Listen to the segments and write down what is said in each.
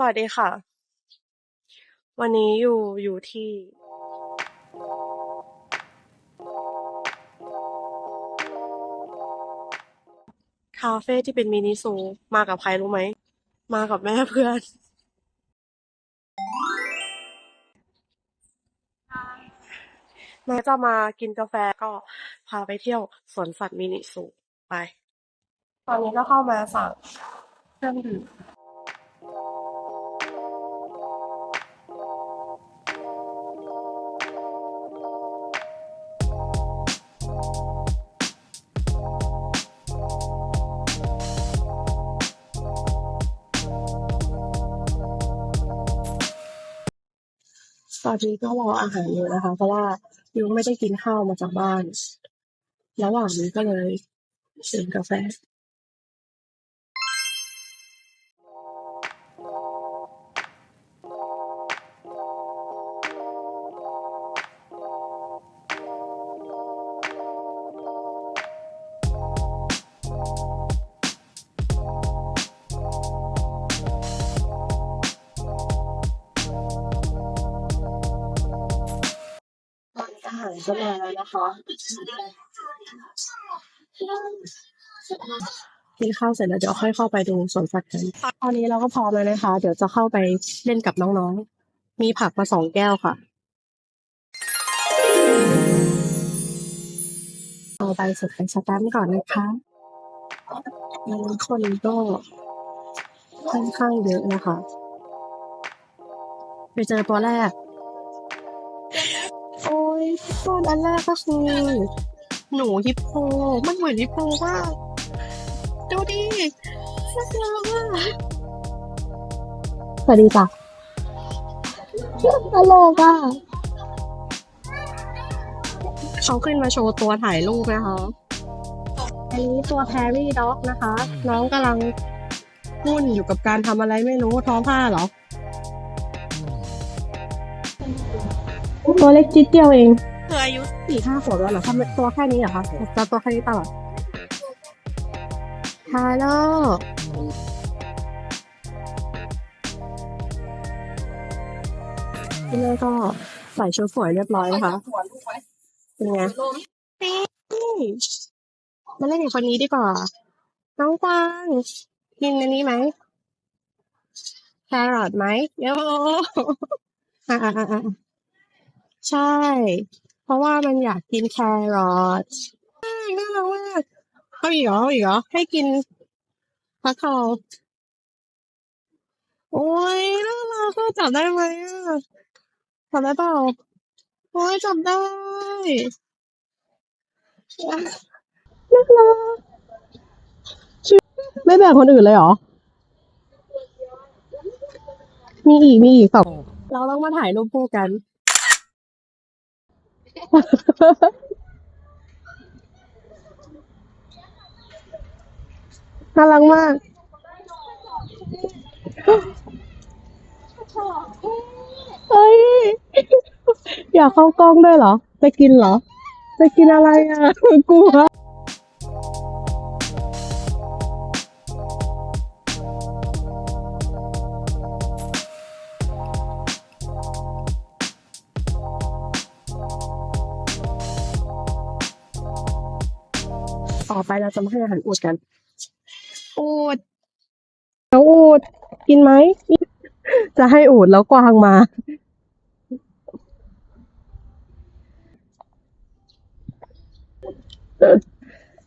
สวัสดีค่ะ วันนี้อยู่อยู่ที่คาเฟ่ที่เป็นมินิซูมากับใครรู้ไหม มากับแม่เพื่อน แม่จะมากินกาแฟก็พาไปเที่ยวสวนสัตว์มินิซูไป ตอนนี้ก็เข้ามาสั่งเครื่องดื่ม ตอนนี้ก็รออาหารอยู่นะคะ เพราะว่ายูไม่ได้กินข้าวมาจากบ้าน ระหว่างนี้ก็เลยดื่มกาแฟ อนนี้อาหารก็มาแล้วนะคะกินข้าวเสร็จแล้วเดี๋ยวค่อยเข้าไปดูสวนสัตว์กันตอนนี้เราก็พร้อมแล้วนะคะ เดี๋ยวจะเข้าไปเล่นกับน้องๆ มีผักมาสองแก้วค่ะเอาใบสดไปสแตมป์ก่อนนะคะแล้วคนก็ค่อนข้างเยอะนะคะ ไปเจอตัวแรกโอ้ย ตัวอันแรกก็คือหนูฮิปโปมันเหมือนฮิปโปมากดูดิน่ารักมากสวัสดีจ้ะตลกอะเขาขึ้นมาโชว์ตัวถ่ายรูปนะคะ อันนี้ตัวแพรรี่ด็อกนะคะ น้องกำลังวุ่นอยู่กับการทำอะไรไม่รู้ท้องผ้าเหรอ ตัวเล็กจิดเดียวเอง เธออายุสี่ห้าขวบแล้วเหรอทำตัวแค่นี้เหรอคะจะตัวแค่นี้ตลอดฮัลโหลพี่เล่ก็ใส่ชุดสวยเรียบร้อยนะคะเป็นไงนี่มาเล่นกับคนนี้ดีกว่า น้องกวางกินอันนี้ไหมแครอทไหมโย่อ่าอ่าอ่าใช่ เพราะว่ามันอยากกินแครอทใช่น่ารักมากเอาอีกเหรอเอาอีกเหรอให้กินฟักทองโอ้ยน่ารักก็จับได้ไหมอะจับได้เปล่าโอ้ยจับได้น่ารักไม่แบ่งคนอื่นเลยเหรอ มีอีกมีอีกสองเราต้องมาถ่ายรูปคู่กัน น่ารักมากเฮ้ย อยากเข้ากล้องด้วยเหรอ ไปกินเหรอ ไปกินอะไรอะ กลัว ต่อไปเราจะมาให้อาหารอูดกัน อูดแล้วอูดกินไหม จะให้อูดแล้วกวางมา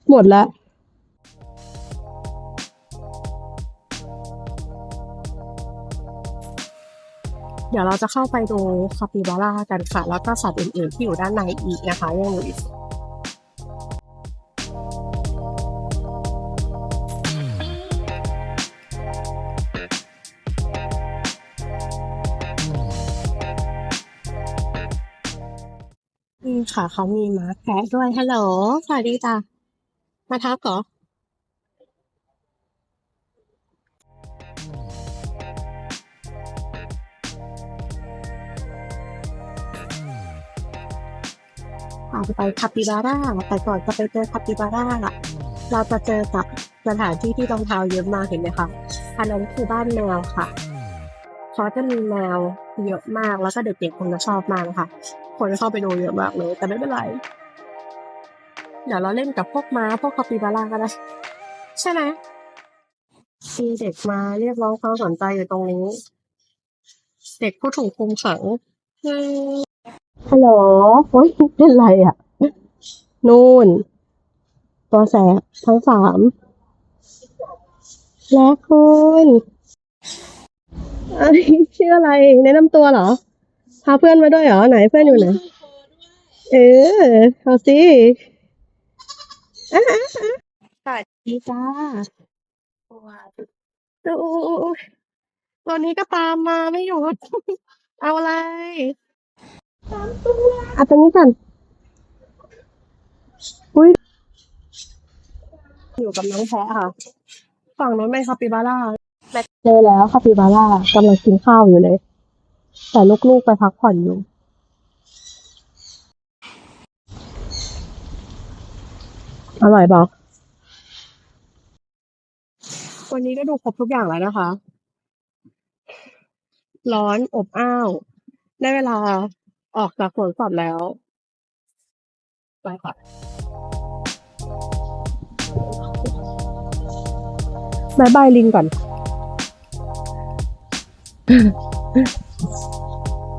หมดแล้วเดี๋ยวเราจะเข้าไปดูคาปิบาร่ากันค่ะ แล้วก็สัตว์อื่นๆที่อยู่ด้านในอีกนะคะยังอยู่อีก ค่ะ เขามีม้าแคระด้วยฮัลโหลสวัสดีจ้ะมาทักเหรออาจจะไปคาปิบาร่าแต่ก่อนจะไปเจอคาปิบาร่าเราจะเจอกับสถานที่ที่รองเท้าเยอะมากเห็นไหมคะอันนั้นคือบ้านแมวค่ะเขาจะมีแมวเยอะมากแล้วก็เด็กๆคงจะชอบมากนะคะ คนเข้าไปดูเยอะมากเลย แต่ไม่เป็นไร เดี๋ยวเราเล่นกับพวกม้าพวกคาปิบาร่าก็ได้ใช่ไหมมีเด็กมาเรียกร้องความสนใจอยู่ตรงนี้ เด็กผู้ถูกคุมขังอืมฮัลโหลโอ้ยเป็นไรอะ นู่น ตัวแสบทั้งสาม และคุณเอ้ยชื่ออะไร แนะนำตัวเหรอ พาเพื่อนมาด้วยเหรอไหนเพื่อนอยู่ไหนเออเอาสิอะอะอะสวัสดีจ้าดูตัวนี้ก็ตามมาไม่หยุด เอาอะไรเอาตัวนี้ก่อนอุ้ยอยู่กับน้องแพะค่ะ ฝั่งนู้นเป็นคาปิบาร่าเจอแล้วคาปิบาร่ากำลังกินข้าวอยู่เลย แต่ลูกๆไปพักผ่อนอยู่ อร่อยบอก วันนี้ก็ดูครบทุกอย่างแล้วนะคะ ร้อนอบอ้าว ได้เวลาออกจากสวนสัตว์แล้ว ไปค่ะบายบายลิงก่อน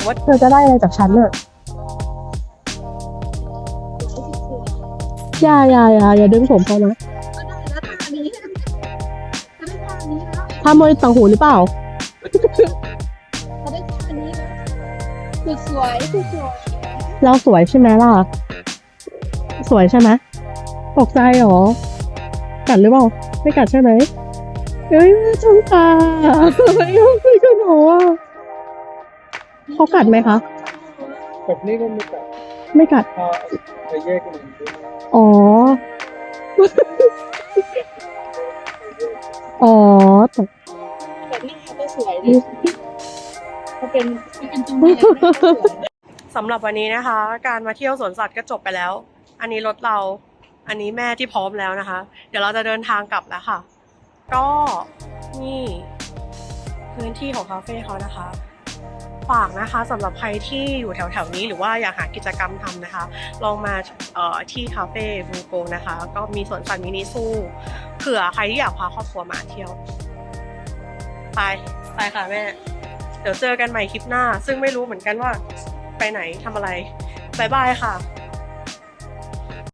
ว่าเธอจะได้อะไรจากฉันเนี่ยอย่าอย่าอย่าอย่าดึงผมเขานะทำมวยต่างหูหรือเปล่าสุดสวยสุดสวย เราสวยใช่ไหมล่ะ สวยใช่ไหมตกใจเหรอ กัดหรือเปล่า ไม่กัดใช่ไหมเอ้ยช่องตาไม่ยอมคุยกับหนูอะ เขากัดไหมคะ แบบนี้ก็ไม่กัดไม่กัดพอไปแยกกันอีกทีอ๋อ อ๋อแต่แต่หน้าก็สวยดิเขาเป็นเขาเป็นตัวแม่หน้าก็สวยสำหรับวันนี้นะคะ การมาเที่ยวสวนสัตว์ก็จบไปแล้ว อันนี้รถเรา อันนี้แม่ที่พร้อมแล้วนะคะ เดี๋ยวเราจะเดินทางกลับแล้วค่ะ ก็นี่ พื้นที่ของคาเฟ่เขานะคะ ฝากนะคะสำหรับใครที่อยู่แถวๆนี้หรือว่าอยากหากิจกรรมทำนะคะ ลองมาที่คาเฟ่บูโกนะคะ ก็มีสวนสัตว์มินิซูเผื่อใครที่อยากพาครอบครัวมาเที่ยว ไปไปค่ะแม่ เดี๋ยวเจอกันใหม่คลิปหน้า ซึ่งไม่รู้เหมือนกันว่าไปไหนทำอะไรบายบายค่ะ